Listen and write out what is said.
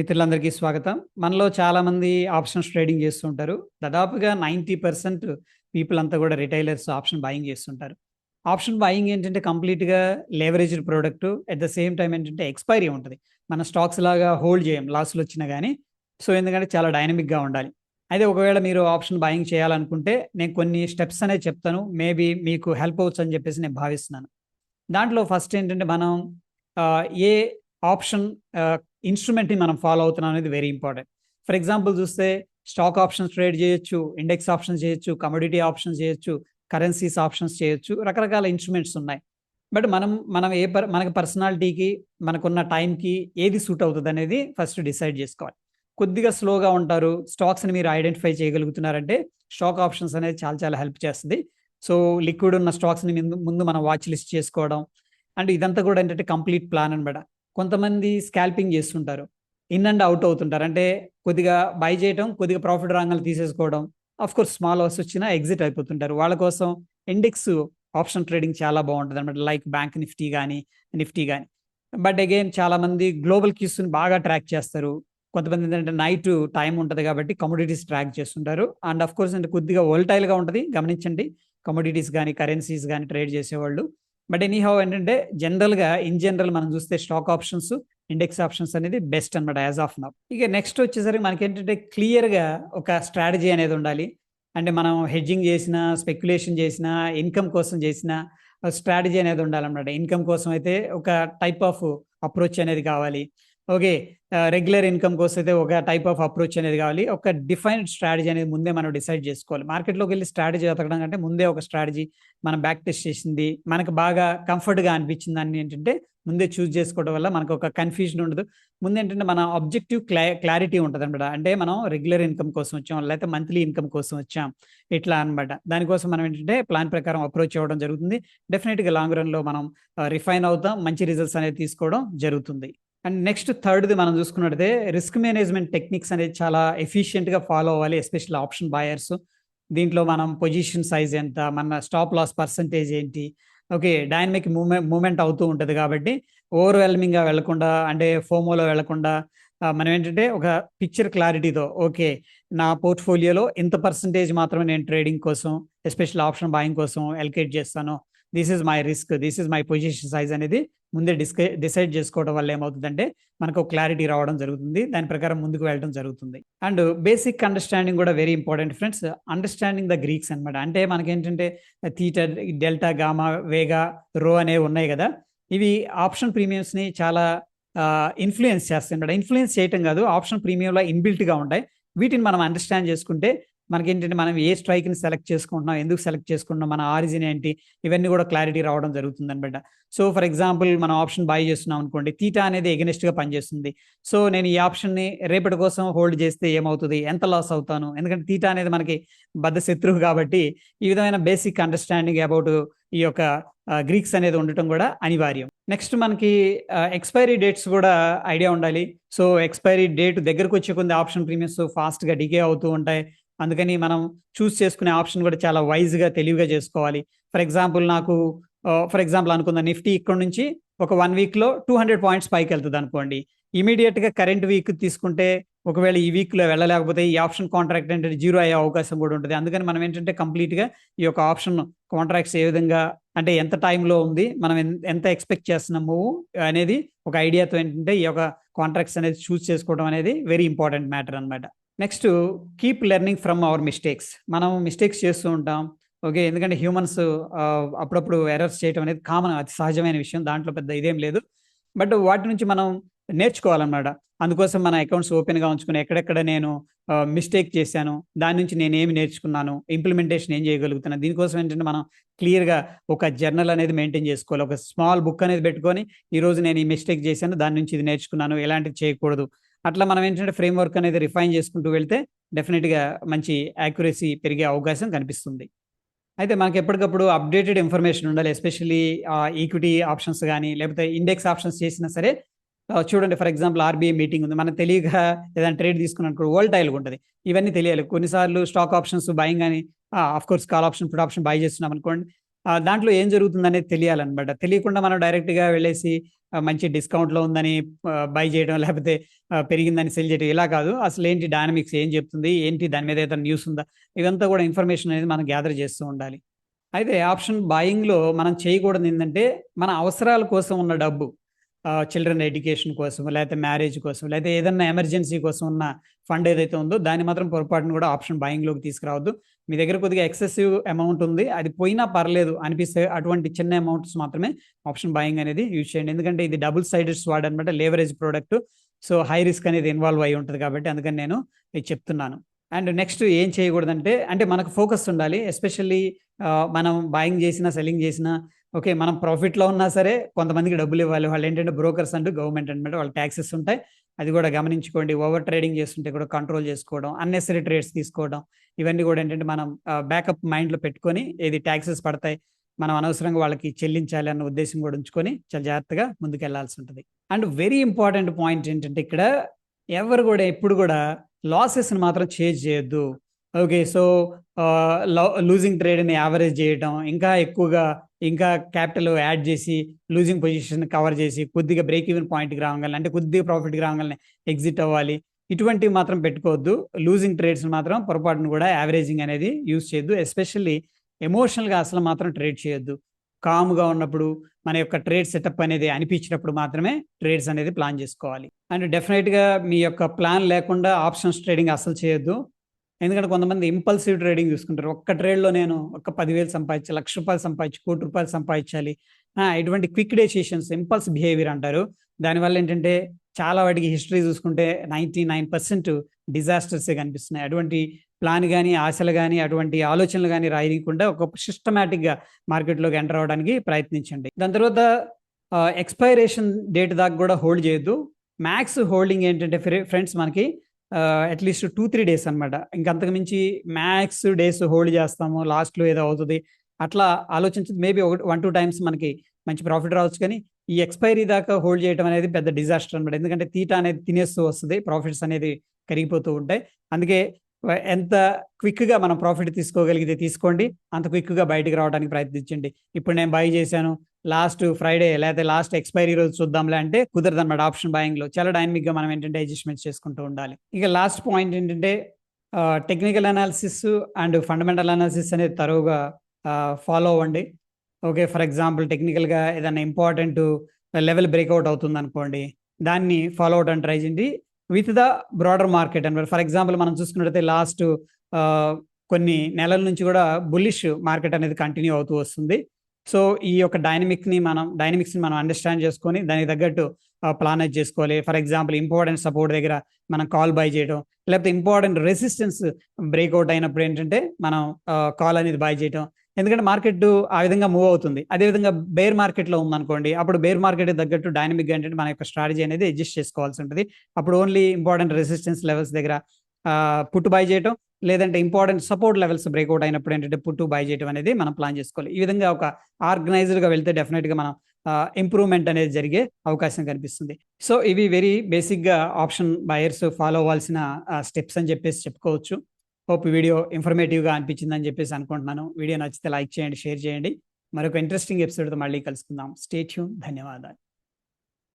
మిత్రులందరికీ స్వాగతం. మనలో చాలామంది ఆప్షన్స్ ట్రేడింగ్ చేస్తుంటారు. దాదాపుగా నైంటీ పర్సెంట్ పీపుల్ అంతా కూడా రిటైలర్స్ ఆప్షన్ బాయింగ్ చేస్తుంటారు. ఆప్షన్ బాయింగ్ ఏంటంటే కంప్లీట్గా leveraged product at the same time ఏంటంటే ఎక్స్పైరీ ఉంటుంది. మన స్టాక్స్ లాగా హోల్డ్ చేయం లాస్లు వచ్చినా కానీ సో ఎందుకంటే చాలా డైనమిక్గా ఉండాలి. అయితే ఒకవేళ మీరు ఆప్షన్ బాయింగ్ చేయాలనుకుంటే నేను కొన్ని స్టెప్స్ అనేది చెప్తాను. మేబీ మీకు హెల్ప్ అవచ్చు అని చెప్పేసి నేను భావిస్తున్నాను. దాంట్లో ఫస్ట్ ఏంటంటే మనం ఏ ఆప్షన్ ఇన్స్ట్రుమెంట్ని మనం ఫాలో అవుతున్నాం అనేది వెరీ ఇంపార్టెంట్. ఫర్ ఎగ్జాంపుల్ చూస్తే స్టాక్ ఆప్షన్స్ ట్రేడ్ చేయొచ్చు ఇండెక్స్ ఆప్షన్స్ చేయొచ్చు కమోడిటీ ఆప్షన్స్ చేయొచ్చు కరెన్సీస్ ఆప్షన్స్ చేయొచ్చు రకరకాల ఇన్స్ట్రుమెంట్స్ ఉన్నాయి. బట్ మనం మనం ఏ పర్ మనకి పర్సనాలిటీకి మనకున్న టైంకి ఏది సూట్ అవుతుంది అనేది ఫస్ట్ డిసైడ్ చేసుకోవాలి. కొద్దిగా స్లోగా ఉంటారు స్టాక్స్ని మీరు ఐడెంటిఫై చేయగలుగుతున్నారంటే స్టాక్ ఆప్షన్స్ అనేది చాలా చాలా హెల్ప్ చేస్తుంది. సో లిక్విడ్ ఉన్న స్టాక్స్ని ముందు ముందు మనం వాచ్ లిస్ట్ చేసుకోవడం అండ్ ఇదంతా కూడా ఏంటంటే కంప్లీట్ ప్లాన్ అనమాట కొంతమంది స్కాల్పింగ్ చేస్తుంటారు. ఇన్ అండ్ అవుట్ అవుతుంటారు. అంటే కొద్దిగా బై చేయటం కొద్దిగా ప్రాఫిట్ రంగాలు తీసేసుకోవడం అఫ్ కోర్స్ స్మాల్ లాస్ వచ్చినా ఎగ్జిట్ అయిపోతుంటారు. వాళ్ళ కోసం ఇండెక్స్ ఆప్షన్ ట్రేడింగ్ చాలా బాగుంటుంది అనమాట లైక్ బ్యాంక్ నిఫ్టీ కానీ నిఫ్టీ కానీ బట్ అగైన్ చాలా మంది గ్లోబల్ క్యూస్ని బాగా ట్రాక్ చేస్తారు. కొంతమంది ఏంటంటే నైట్ టైం ఉంటుంది కాబట్టి కమోడిటీస్ ట్రాక్ చేస్తుంటారు. అండ్ అఫ్ కోర్స్ అంటే కొద్దిగా volatile గా ఉంటుంది. గమనించండి. కమోడిటీస్ కానీ కరెన్సీస్ కానీ ట్రేడ్ చేసేవాళ్ళు. బట్ ఎనీ హౌ ఏంటంటే జనరల్గా ఇన్ జనరల్ మనం చూస్తే స్టాక్ ఆప్షన్స్ ఇండెక్స్ ఆప్షన్స్ అనేది బెస్ట్ అనమాట యాజ్ ఆఫ్ నౌ ఇక నెక్స్ట్ వచ్చేసరికి మనకి ఏంటంటే క్లియర్గా ఒక స్ట్రాటజీ అనేది ఉండాలి. అంటే మనం హెడ్జింగ్ చేసిన స్పెక్యులేషన్ చేసిన ఇన్కమ్ కోసం చేసిన స్ట్రాటజీ అనేది ఉండాలన్నమాట. ఇన్కమ్ కోసం అయితే ఒక టైప్ ఆఫ్ అప్రోచ్ అనేది కావాలి. ఓకే రెగ్యులర్ ఇన్కమ్ కోసం అయితే ఒక టైప్ ఆఫ్ అప్రోచ్ అనేది కావాలి. ఒక డిఫైన్డ్ స్ట్రాటజీ అనేది ముందే మనం డిసైడ్ చేసుకోవాలి. మార్కెట్లోకి వెళ్ళి స్ట్రాటజీ వెతకడం కంటే ముందే ఒక స్ట్రాటజీ మనం బ్యాక్ టెస్ట్ చేసింది మనకు బాగా కంఫర్ట్గా అనిపించింది దాన్ని ఏంటంటే ముందే చూస్ చేసుకోవడం వల్ల మనకు ఒక కన్ఫ్యూజన్ ఉండదు. ముందు ఏంటంటే మన ఆబ్జెక్టివ్ క్లా క్లారిటీ ఉంటుంది అనమాట. అంటే మనం రెగ్యులర్ ఇన్కమ్ కోసం వచ్చాం లేకపోతే మంత్లీ ఇన్కమ్ కోసం వచ్చాం ఇట్లా అనమాట. దానికోసం మనం ఏంటంటే ప్లాన్ ప్రకారం అప్రోచ్ అవ్వడం జరుగుతుంది. డెఫినెట్గా లాంగ్ రన్లో మనం రిఫైన్ అవుతాం మంచి రిజల్ట్స్ అనేది తీసుకోవడం జరుగుతుంది. అండ్ నెక్స్ట్ థర్డ్ది మనం చూసుకున్నట్టే రిస్క్ మేనేజ్మెంట్ టెక్నిక్స్ అనేది చాలా ఎఫిషియెంట్గా ఫాలో అవ్వాలి ఎస్పెషల్ ఆప్షన్ బాయర్స్. దీంట్లో మనం పొజిషన్ సైజ్ ఎంత మన స్టాప్ లాస్ పర్సంటేజ్ ఏంటి? ఓకే డైనమిక్ మూమెంట్ మూమెంట్ అవుతూ ఉంటుంది కాబట్టి ఓవర్వెల్మింగ్గా వెళ్ళకుండా అంటే ఫోమోలో వెళ్ళకుండా మనం ఏంటంటే ఒక పిక్చర్ క్లారిటీతో ఓకే నా పోర్ట్ఫోలియోలో ఇంత పర్సంటేజ్ మాత్రమే నేను ట్రేడింగ్ కోసం ఎస్పెషల్ ఆప్షన్ బాయింగ్ కోసం ఎలికేట్ చేస్తాను. This is my risk this is my position size అనేది ముందే డిస్కై డిసైడ్ చేసుకోవడం వల్ల ఏమవుతుందంటే మనకు క్లారిటీ రావడం జరుగుతుంది. దాని ప్రకారం ముందుకు వెళ్ళడం జరుగుతుంది. అండ్ బేసిక్ అండర్స్టాండింగ్ కూడా very important friends. Understanding the Greeks అనమాట అంటే మనకేంటంటే థీటా డెల్టా గామా వేగా రో అనేవి ఉన్నాయి కదా. ఇవి ఆప్షన్ ప్రీమియమ్స్ని చాలా ఇన్ఫ్లుయెన్స్ చేస్తాయి ఇన్ఫ్లుయెన్స్ చేయటం కాదు ఆప్షన్ ప్రీమియంలో ఇన్బిల్ట్గా ఉంటాయి. వీటిని మనం అండర్స్టాండ్ చేసుకుంటే మనకేంటంటే మనం ఏ స్ట్రైక్ని సెలెక్ట్ చేసుకుంటున్నాం ఎందుకు సెలెక్ట్ చేసుకుంటున్నాం మన ఆరిజిన్ ఏంటి ఇవన్నీ కూడా క్లారిటీ రావడం జరుగుతుంది అనమాట సో ఫర్ ఎగ్జాంపుల్ మనం ఆప్షన్ బై చేస్తున్నాం అనుకోండి తీటా అనేది ఎగనెస్ట్గా పనిచేస్తుంది. సో నేను ఈ ఆప్షన్ని రేపటి కోసం హోల్డ్ చేస్తే ఏమవుతుంది ఎంత లాస్ అవుతాను? ఎందుకంటే తీటా అనేది మనకి బద్ద శత్రువు కాబట్టి ఈ విధమైన బేసిక్ అండర్స్టాండింగ్ అబౌట్ ఈ యొక్క గ్రీక్స్ అనేది ఉండటం కూడా అనివార్యం. నెక్స్ట్ మనకి ఎక్స్పైరీ డేట్స్ కూడా ఐడియా ఉండాలి. సో ఎక్స్పైరీ డేట్ దగ్గరకు వచ్చే కొన్ని ఆప్షన్ ప్రీమియమ్స్ ఫాస్ట్గా డికే అవుతూ ఉంటాయి. అందుకని మనం చూస్ చేసుకునే ఆప్షన్ కూడా చాలా వైజ్గా తెలివిగా చేసుకోవాలి. ఫర్ ఎగ్జాంపుల్ నాకు uh, ఫర్ ఎగ్జాంపుల్ అనుకుందాం నిఫ్టీ ఇక్కడ నుంచి ఒక వన్ వీక్లో టూ హండ్రెడ్ పాయింట్స్ పైకి వెళ్తుంది అనుకోండి. ఇమీడియట్గా కరెంట్ వీక్ తీసుకుంటే ఒకవేళ ఈ వీక్లో వెళ్ళలేకపోతే ఈ ఆప్షన్ కాంట్రాక్ట్ అంటే జీరో అయ్యే అవకాశం కూడా ఉంటుంది. అందుకని మనం ఏంటంటే కంప్లీట్గా ఈ యొక్క ఆప్షన్ కాంట్రాక్ట్స్ ఏ విధంగా అంటే ఎంత టైంలో ఉంది మనం ఎంత ఎక్స్పెక్ట్ చేస్తున్నాము అనేది ఒక ఐడియాతో ఏంటంటే ఈ యొక్క కాంట్రాక్ట్స్ అనేది చూస్ చేసుకోవడం అనేది వెరీ ఇంపార్టెంట్ మ్యాటర్ అన్నమాట. Next keep learning from our mistakes మనం మిస్టేక్స్ చేస్తూ ఉంటాం. ఓకే ఎందుకంటే హ్యూమన్స్ uh, అప్పుడప్పుడు ఎర్రర్స్ చేయడం అనేది కామన్ అతి సహజమైన విషయం. దాంట్లో పెద్ద ఇదేం లేదు. బట్ వాటి నుంచి మనం నేర్చుకోవాలన్నమాట. అందుకోసం మన అకౌంట్స్ ఓపెన్గా ఉంచుకుని ఎక్కడెక్కడ నేను uh, మిస్టేక్ చేశాను దాని నుంచి నేను ఏమి నేర్చుకున్నాను ఇంప్లిమెంటేషన్ ఏం చేయగలుగుతున్నాను దీనికోసం ఏంటంటే మనం క్లియర్గా ఒక జర్నల్ అనేది మెయింటైన్ చేసుకోవాలి. ఒక స్మాల్ బుక్ అనేది పెట్టుకొని ఈ రోజు నేను ఈ మిస్టేక్ చేశాను దాని నుంచి ఇది నేర్చుకున్నాను ఎలాంటివి చేయకూడదు. అట్లా మనం ఏంటంటే ఫ్రేమ్ వర్క్ అనేది రిఫైన్ చేసుకుంటూ వెళ్తే డెఫినెట్గా మంచి యాక్యురసీ పెరిగే అవకాశం కనిపిస్తుంది. అయితే మనకి ఎప్పటికప్పుడు అప్డేటెడ్ ఇన్ఫర్మేషన్ ఉండాలి ఎస్పెషల్లీ ఈక్విటీ ఆప్షన్స్ కానీ లేకపోతే ఇండెక్స్ ఆప్షన్స్ చేసినా సరే చూడండి ఫర్ ఎగ్జాంపుల్ ఆర్బీఐ మీటింగ్ ఉంది. మనం తెలియక ఏదైనా ట్రేడ్ తీసుకున్నప్పుడు అనుకో వోల్టైల్గా ఉంటుంది. ఇవన్నీ తెలియాలి. కొన్నిసార్లు స్టాక్ ఆప్షన్స్ బయింగ్ కానీ of course call option put option buy చేస్తున్నాం అనుకోండి దాంట్లో ఏం జరుగుతుందనేది తెలియాలన్నమాట. తెలియకుండా మనం డైరెక్ట్గా వెళ్ళేసి మంచి డిస్కౌంట్లో ఉందని బై చేయడం లేకపోతే పెరిగిందని సెల్ చేయడం ఇలా కాదు. అసలు ఏంటి డైనమిక్స్ ఏం చెప్తుంది ఏంటి దాని మీద ఏదైనా న్యూస్ ఉందా ఇదంతా కూడా ఇన్ఫర్మేషన్ అనేది మనం గ్యాదర్ చేస్తూ ఉండాలి. అయితే ఆప్షన్ బాయింగ్లో మనం చేయకూడదు ఏంటంటే మన అవసరాల కోసం ఉన్న డబ్బు. చిల్డ్రన్ ఎడ్యుకేషన్ కోసం లేకపోతే మ్యారేజ్ కోసం లేకపోతే ఏదైనా ఎమర్జెన్సీ కోసం ఉన్న ఫండ్ ఏదైతే ఉందో దాన్ని మాత్రం పొరపాటును కూడా ఆప్షన్ బయింగ్లోకి తీసుకురావద్దు. మీ దగ్గర కొద్దిగా ఎక్సెసివ్ అమౌంట్ ఉంది. అది పోయినా పర్లేదు అనిపిస్తే అటువంటి చిన్న అమౌంట్స్ మాత్రమే ఆప్షన్ బయింగ్ అనేది యూజ్ చేయండి. ఎందుకంటే ఇది డబుల్ సైడెడ్ స్వాడ్ అనమాట leverage product so high risk అనేది ఇన్వాల్వ్ అయి ఉంటుంది కాబట్టి అందుకని నేను ఇది చెప్తున్నాను. అండ్ నెక్స్ట్ ఏం చేయకూడదంటే అంటే మనకు ఫోకస్ ఉండాలి. ఎస్పెషల్లీ మనం బాయింగ్ చేసినా సెల్లింగ్ చేసినా ఓకే మనం ప్రాఫిట్లో ఉన్నా సరే కొంతమందికి డబ్బులు ఇవ్వాలి. వాళ్ళు ఏంటంటే బ్రోకర్స్ అంటూ గవర్నమెంట్ అనమాట వాళ్ళు ట్యాక్సెస్ ఉంటాయి. అది కూడా గమనించుకోండి. ఓవర్ ట్రేడింగ్ చేస్తుంటే కూడా కంట్రోల్ చేసుకోవడం అన్నెసరీ ట్రేడ్స్ తీసుకోవడం ఇవన్నీ కూడా ఏంటంటే మనం బ్యాకప్ మైండ్లో పెట్టుకొని ఏది ట్యాక్సెస్ పడతాయి మనం అనవసరంగా వాళ్ళకి చెల్లించాలి అన్న ఉద్దేశం కూడా ఉంచుకొని చాలా జాగ్రత్తగా ముందుకు వెళ్ళాల్సి ఉంటుంది. అండ్ వెరీ ఇంపార్టెంట్ పాయింట్ ఏంటంటే ఇక్కడ ఎవరు కూడా ఎప్పుడు కూడా లాసెస్ని మాత్రం చేంజ్ చేయొద్దు. ఓకే. సో లూజింగ్ ట్రేడ్ని యావరేజ్ చేయడం ఇంకా ఎక్కువగా ఇంకా క్యాపిటల్ యాడ్ చేసి లూజింగ్ పొజిషన్ కవర్ చేసి కొద్దిగా బ్రేక్ ఈవెన్ పాయింట్కి రావాలి అంటే కొద్దిగా ప్రాఫిట్కి రావాలని ఎగ్జిట్ అవ్వాలి. ఇటువంటివి మాత్రం పెట్టుకోవద్దు. లూజింగ్ ట్రేడ్స్ మాత్రం పొరపాటును కూడా యావరేజింగ్ అనేది యూజ్ చేయొద్దు. ఎస్పెషల్లీ ఎమోషనల్గా అసలు మాత్రం ట్రేడ్ చేయొద్దు. కామ్గా ఉన్నప్పుడు మన యొక్క ట్రేడ్ సెటప్ అనేది అనిపించినప్పుడు మాత్రమే ట్రేడ్స్ అనేది ప్లాన్ చేసుకోవాలి. అండ్ డెఫినెట్గా మీ యొక్క ప్లాన్ లేకుండా ఆప్షన్స్ ట్రేడింగ్ అసలు చేయొద్దు. ఎందుకంటే కొంతమంది ఇంపల్సివ్ ట్రేడింగ్ చూసుకుంటారు. ఒక్క ట్రేడ్లో నేను ఒక పదివేలు సంపాదించాలి లక్ష రూపాయలు సంపాదించి కోటి రూపాయలు సంపాదించాలి. ఇటువంటి క్విక్ డెసిషన్స్ ఇంపల్స్ బిహేవియర్ అంటారు. దానివల్ల ఏంటంటే చాలా వాటికి హిస్టరీ చూసుకుంటే నైంటీ నైన్ పర్సెంట్ డిజాస్టర్సే కనిపిస్తున్నాయి. అటువంటి ప్లాన్ కానీ ఆశలు కానీ అటువంటి ఆలోచనలు కానీ రాయకుండా ఒక సిస్టమేటిక్గా మార్కెట్లోకి ఎంటర్ అవ్వడానికి ప్రయత్నించండి. దాని తర్వాత ఎక్స్పైరేషన్ డేట్ దాకా కూడా హోల్డ్ చేయొద్దు. మ్యాక్స్ హోల్డింగ్ ఏంటంటే ఫ్రెండ్స్ మనకి at least two three days అనమాట ఇంకంతకు మించి మ్యాక్స్ డేస్ హోల్డ్ చేస్తాము. లాస్ట్లో ఏదో అవుతుంది. అట్లా ఆలోచించదు మేబీ ఒకటి వన్ టూ టైమ్స్ మనకి మంచి ప్రాఫిట్ రావచ్చు. కానీ ఈ ఎక్స్పైరీ దాకా హోల్డ్ చేయడం అనేది పెద్ద డిజాస్టర్ అనమాట ఎందుకంటే తీట అనేది తినేస్తూ వస్తుంది. ప్రాఫిట్స్ అనేది కరిగిపోతూ ఉంటాయి. అందుకే ఎంత క్విక్గా మనం ప్రాఫిట్ తీసుకోగలిగితే తీసుకోండి అంత క్విక్గా బయటికి రావడానికి ప్రయత్నించండి. ఇప్పుడు నేను బై చేశాను లాస్ట్ ఫ్రైడే లేకపోతే లాస్ట్ ఎక్స్పైరీ రోజు చూద్దాంలే అంటే కుదరదు అనమాట ఆప్షన్ బయింగ్లో. చాలా డైనమిక్గా మనం ఏంటంటే అడ్జస్ట్మెంట్ చేసుకుంటూ ఉండాలి. ఇక లాస్ట్ పాయింట్ ఏంటంటే technical analysis and fundamental analysis అనేది తరువుగా ఫాలో అవ్వండి. ఓకే ఫర్ ఎగ్జాంపుల్ టెక్నికల్గా ఏదైనా ఇంపార్టెంట్ లెవెల్ బ్రేక్అవుట్ అవుతుంది అనుకోండి దాన్ని ఫాలో అవడానికి ట్రై చేయండి. విత్ ద బ్రాడర్ మార్కెట్ అనమాట ఫర్ ఎగ్జాంపుల్ మనం చూసుకున్నట్టయితే లాస్ట్ కొన్ని నెలల నుంచి కూడా బుల్లిష్ మార్కెట్ అనేది కంటిన్యూ అవుతూ వస్తుంది. సో ఈ యొక్క డైనమిక్ని మనం డైనమిక్స్ని మనం అండర్స్టాండ్ చేసుకొని దానికి తగ్గట్టు ప్లానైజ్ చేసుకోవాలి. ఫర్ ఎగ్జాంపుల్ ఇంపార్టెంట్ సపోర్ట్ దగ్గర మనం కాల్ బై చేయడం లేకపోతే ఇంపార్టెంట్ రెసిస్టెన్స్ బ్రేక్అవుట్ అయినప్పుడు ఏంటంటే మనం కాల్ అనేది బై చేయడం ఎందుకంటే మార్కెట్ ఆ విధంగా మూవ్ అవుతుంది. అదేవిధంగా బేర్ మార్కెట్లో ఉందనుకోండి అప్పుడు బేర్ మార్కెట్ తగ్గట్టు డైనమిక్ ఏంటంటే మన యొక్క స్ట్రాటజీ అనేది అడ్జస్ట్ చేసుకోవాల్సి ఉంటుంది. అప్పుడు ఓన్లీ ఇంపార్టెంట్ రెసిస్టెన్స్ లెవెల్స్ దగ్గర పుట్టు బై చేయటం లేదంటే ఇంపార్టెంట్ సపోర్ట్ లెవెల్స్ బ్రేక్అవుట్ అయినప్పుడు ఏంటంటే పుట్టు బై చేయడం అనేది మనం ప్లాన్ చేసుకోవాలి. ఈ విధంగా ఒక ఆర్గనైజ్డ్గా వెళ్తే డెఫినెట్గా మనం ఇంప్రూవ్మెంట్ అనేది జరిగే అవకాశం కనిపిస్తుంది. సో ఇవి వెరీ బేసిక్గా ఆప్షన్ బయర్స్ ఫాలో అవ్వాల్సిన స్టెప్స్ అని చెప్పేసి చెప్పుకోవచ్చు. హోప్ వీడియో ఇన్ఫర్మేటివ్గా అనిపించిందని చెప్పేసి అనుకుంటున్నాను. వీడియో నచ్చితే లైక్ చేయండి షేర్ చేయండి. మరొక ఇంట్రెస్టింగ్ ఎపిసోడ్తో మళ్ళీ కలుసుకుందాం. స్టేట్యూన్ ధన్యవాదాలు.